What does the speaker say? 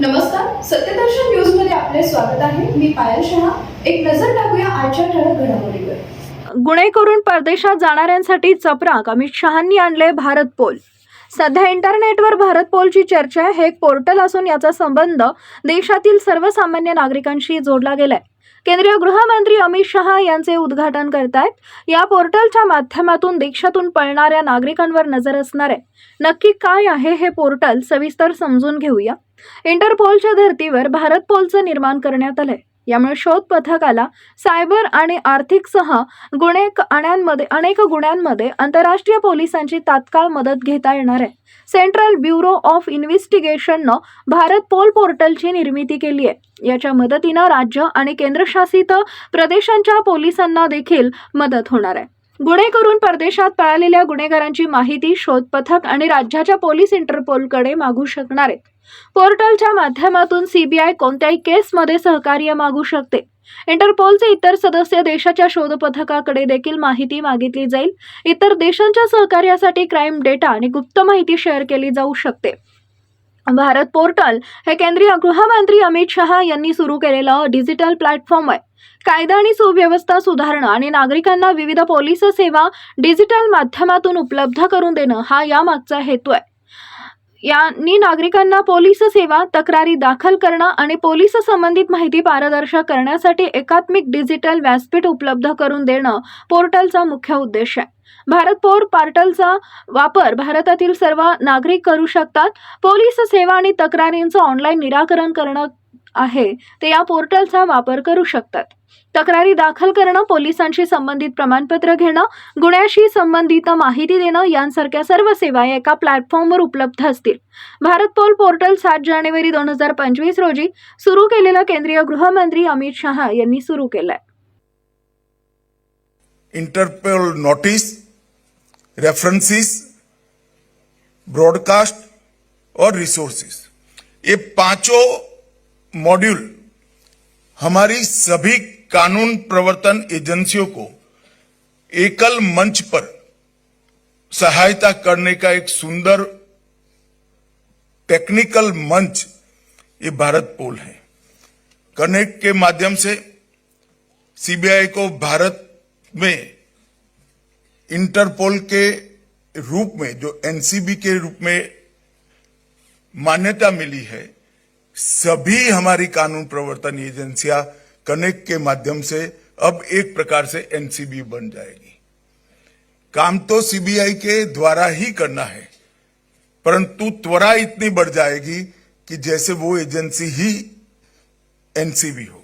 नमस्कार सत्यदर्शन न्यूजमध्ये आपले स्वागत आहे. मी पायल शहा. एक नजर टाकूया आजच्या ठळक घडामोडीवर. गुन्हे करून परदेशात जाणाऱ्यांसाठी चपराक अमित शहांनी आणले भारत पोल. सध्या इंटरनेटवर भारत पोलची चर्चा हे एक पोर्टल असून याचा संबंध देशातील सर्वसामान्य नागरिकांशी जोडला गेलाय. केंद्रीय गृहमंत्री अमित शहा यांचे उद्घाटन करतायत. या पोर्टलच्या माध्यमातून देशातून पळणाऱ्या नागरिकांवर नजर असणार आहे. नक्की काय आहे हे पोर्टल सविस्तर समजून घेऊया. इंटरपोलच्या धर्तीवर भारत पोलचं निर्माण करण्यात आलंय. यामुळे शोध पथकाला सायबर आणि आर्थिकसह गुन्हे अण्यांमध्ये अनेक गुन्ह्यांमध्ये आंतरराष्ट्रीय पोलिसांची तात्काळ मदत घेता येणार आहे. सेंट्रल ब्युरो ऑफ इन्व्हेस्टिगेशननं भारत पोल पोर्टलची निर्मिती केली आहे. याच्या मदतीनं राज्य आणि केंद्रशासित प्रदेशांच्या पोलिसांना देखील मदत होणार आहे. गुन्हे करून परदेशात पळालेल्या गुन्हेगारांची माहिती शोध पथक आणि राज्याच्या पोलीस इंटरपोलकडे मागू शकणार आहेत. पोर्टलच्या माध्यमातून सीबीआय कोणत्याही केसमध्ये सहकार्य मागू शकते. इंटरपोलचे इतर सदस्य देशाच्या शोध पथकाकडे देखील माहिती मागितली जाईल. इतर देशांच्या सहकार्यासाठी क्राईम डेटा आणि गुप्त माहिती शेअर केली जाऊ शकते. भारत पोर्टल हे केंद्रीय गृहमंत्री अमित शहा यांनी सुरू केलेलं डिजिटल प्लॅटफॉर्म आहे. कायदा आणि सुव्यवस्था सुधारणं आणि नागरिकांना विविध पोलीस सेवा डिजिटल माध्यमातून उपलब्ध करून देणं हा यामागचा हेतू आहे. यांनी नागरिकांना पोलीस सेवा तक्रारी दाखल करणं आणि पोलीस संबंधित माहिती पारदर्शक करण्यासाठी एकात्मिक डिजिटल व्यासपीठ उपलब्ध करून देणं पोर्टलचा मुख्य उद्देश आहे. भारत पोर पोर्टलचा वापर भारतातील सर्व नागरिक करू शकतात. पोलीस सेवा आणि तक्रारींचं ऑनलाईन निराकरण करणं आहे ते या पोर्टलचा वापर करू शकतात. तक्रारी दाखल करणं पोलिसांशी संबंधित प्रमाणपत्र घेणं गुन्ह्याशी संबंधित माहिती देणं यांसारख्या सर्व सेवा एका प्लॅटफॉर्मवर उपलब्ध असतील. भारत पोल पोर्टल सात जानेवारी दोन हजार पंचवीस रोजी सुरू केलेलं केंद्रीय गृहमंत्री अमित शहा यांनी सुरू केलंय. इंटरपोल नोटीस रेफरेंसेस ब्रॉडकास्ट और रिसोर्सेस ये पांचों मॉड्यूल हमारी सभी कानून प्रवर्तन एजेंसियों को एकल मंच पर सहायता करने का एक सुंदर टेक्निकल मंच ये भारत पोल है। कनेक्ट के माध्यम से सीबीआई को भारत में इंटरपोल के रूप में, जो एनसीबी के रूप में मान्यता मिली है सभी हमारी कानून प्रवर्तन एजेंसियाँ कनेक्ट के माध्यम से अब एक प्रकार से एनसीबी बन जाएगी। काम तो सीबीआई के द्वारा ही करना है, परंतु त्वरा इतनी बढ़ जाएगी कि जैसे वो एजेंसी ही एनसीबी हो।